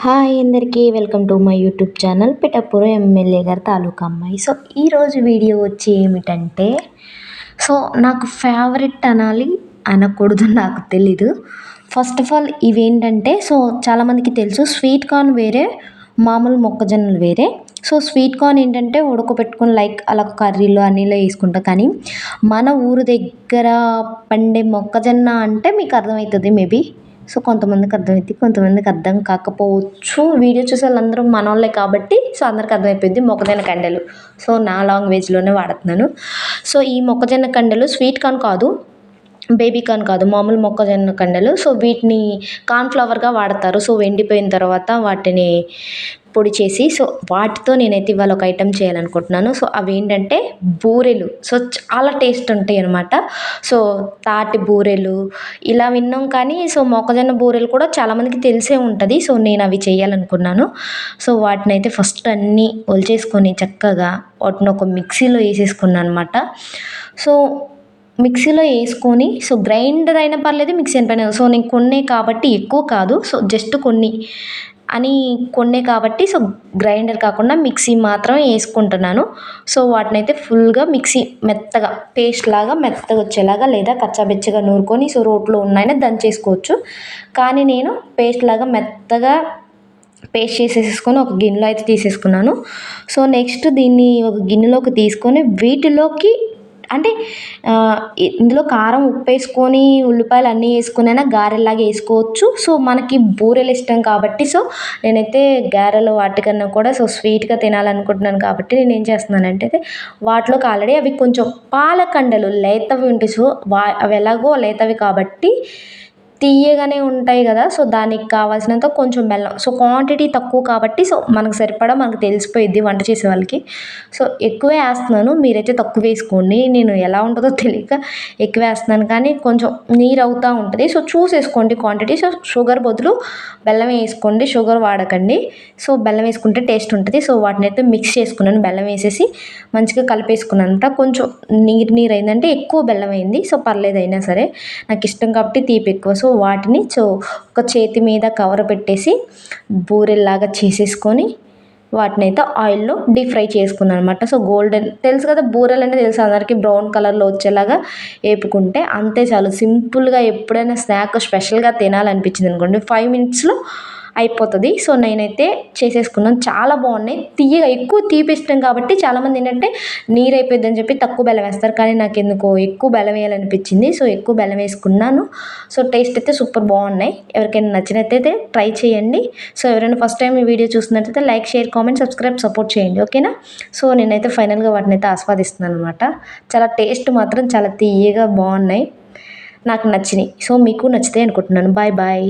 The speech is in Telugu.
హాయ్ అందరికీ welcome to my YouTube channel Pithapuram MLA గారి తాలూకా అమ్మాయి. సో ఈరోజు వీడియో వచ్చి ఏమిటంటే సో నాకు ఫేవరెట్ అనాలి అనకూడదు నాకు తెలీదు. ఫస్ట్ ఆఫ్ ఆల్ ఇవేంటంటే సో చాలామందికి తెలుసు స్వీట్ కార్న్ వేరే మామూలు మొక్కజొన్నలు వేరే. సో స్వీట్ కార్న్ ఏంటంటే ఉడకబెట్టుకొని లైక్ అలా కర్రీలో అన్నిలో వేసుకుంటా. కానీ మన ఊరు దగ్గర పండే మొక్కజొన్న అంటే మీకు అర్థమవుతుంది మేబీ సో కొంతమందికి అర్థమైంది కొంతమందికి అర్థం కాకపోవచ్చు. వీడియో చూసే వాళ్ళందరూ మనోళ్ళే కాబట్టి సో అందరికి అర్థమైపోయింది మొక్కజొన్న కండెలు. సో నా లాంగ్వేజ్లోనే వాడుతున్నాను. సో ఈ మొక్కజొన్న కండెలు స్వీట్ కార్న్ కాదు. బేబీ కార్న్ కాదు మామూలు మొక్కజొన్న కండలు. సో వీటిని కార్న్ఫ్లవర్గా వాడతారు. సో ఎండిపోయిన తర్వాత వాటిని పొడి చేసి సో వాటితో నేనైతే ఇవాళ ఒక ఐటెం చేయాలనుకుంటున్నాను. సో అవి ఏంటంటే బూరెలు. సో చాలా టేస్ట్ ఉంటాయి అనమాట సో తాటి బూరెలు ఇలా విన్నాం కానీ సో మొక్కజొన్న బూరెలు కూడా చాలామందికి తెలిసే ఉంటుంది. సో నేను అవి చేయాలనుకున్నాను. సో వాటిని అయితే ఫస్ట్ అన్నీ ఒలిచేసుకొని చక్కగా వాటిని ఒక మిక్సీలో వేసేసుకున్నాను అనమాట సో మిక్సీలో వేసుకొని సో గ్రైండర్ అయినా పర్లేదు మిక్సీ అయినా పర్లేదు. సో నేను కొన్నే కాబట్టి ఎక్కువ కాదు. సో జస్ట్ కొన్ని అని కొన్నే కాబట్టి సో గ్రైండర్ కాకుండా మిక్సీ మాత్రం వేసుకుంటున్నాను. సో వాటిని అయితే ఫుల్గా మిక్సీ మెత్తగా పేస్ట్ లాగా మెత్తగా వచ్చేలాగా లేదా కచ్చాబెచ్చగా నూరుకొని సో రోట్లో ఉన్నాయని దంచేసుకోవచ్చు. కానీ నేను పేస్ట్ లాగా మెత్తగా పేస్ట్ చేసేసుకొని ఒక గిన్నెలో అయితే తీసేసుకున్నాను. సో నెక్స్ట్ దీన్ని ఒక గిన్నెలోకి తీసుకొని వీటిలోకి అంటే ఇందులో కారం ఉప్పు వేసుకొని ఉల్లిపాయలు అన్నీ వేసుకొని అయినా గారెలాగా వేసుకోవచ్చు. సో మనకి బూరెలు ఇష్టం కాబట్టి సో నేనైతే గారెలు వాటికన్నా కూడా సో స్వీట్గా తినాలనుకుంటున్నాను కాబట్టి నేను ఏం చేస్తున్నానంటే వాటిలోకి ఆల్రెడీ అవి కొంచెం పాలకండలు లేతవి ఉంటాయి. సో వా అవి ఎలాగో లేతవి కాబట్టి తీయగానే ఉంటాయి కదా సో దానికి కావాల్సినంత కొంచెం బెల్లం. సో క్వాంటిటీ తక్కువ కాబట్టి సో మనకు సరిపడా మనకు తెలిసిపోయిద్ది వంట చేసే వాళ్ళకి. సో ఎక్కువే వేస్తున్నాను మీరైతే తక్కువ వేసుకోండి. నేను ఎలా ఉంటుందో తెలియక ఎక్కువ వేస్తున్నాను కానీ కొంచెం నీరు అవుతూ ఉంటుంది. సో చూసేసుకోండి క్వాంటిటీ సో షుగర్ బదులు బెల్లం వేసుకోండి షుగర్ వాడకండి. సో బెల్లం వేసుకుంటే టేస్ట్ ఉంటుంది. సో వాటిని అయితే మిక్స్ చేసుకున్నాను బెల్లం వేసేసి మంచిగా కలిపేసుకున్నంత కొంచెం నీరు నీరు అయిందంటే ఎక్కువ బెల్లం అయింది. సో పర్లేదు అయినా సరే నాకు ఇష్టం కాబట్టి తీపి ఎక్కువ. సో సో వాటిని సో ఒక చేతి మీద కవర్ పెట్టేసి బూరెల్లాగా చేసేసుకొని వాటిని అయితే ఆయిల్లో డీప్ ఫ్రై చేసుకున్నాను అనమాట సో గోల్డెన్ తెలుసు కదా బూరెలు అంటే తెలుసు అందరికీ బ్రౌన్ కలర్లో వచ్చేలాగా వేపుకుంటే అంతే చాలు. సింపుల్గా ఎప్పుడైనా స్నాక్ స్పెషల్గా తినాలనిపించింది అనుకోండి. ఫైవ్ మినిట్స్లో అయిపోతుంది. సో నేనైతే చేసేసుకున్నాను. చాలా బాగున్నాయి. తీయగా ఎక్కువ తీపి ఇష్టం కాబట్టి చాలామంది ఏంటంటే నీరు అయిపోయిందని చెప్పి తక్కువ బెల్లం వేస్తారు. కానీ నాకు ఎందుకో ఎక్కువ బెల్లం వేయాలనిపించింది. సో ఎక్కువ బెల్లం వేసుకున్నాను. సో టేస్ట్ అయితే సూపర్ బాగున్నాయి. ఎవరికైనా నచ్చినట్టయితే ట్రై చేయండి. సో ఎవరైనా ఫస్ట్ టైం ఈ వీడియో చూసినట్టయితే like share comment subscribe support చేయండి. ఓకేనా? సో నేనైతే ఫైనల్గా వాటిని అయితే ఆస్వాదిస్తున్నాను అనమాట చాలా టేస్ట్ మాత్రం చాలా తీయగా బాగున్నాయి. నాకు నచ్చినాయి. సో మీకు నచ్చితే అనుకుంటున్నాను. Bye bye.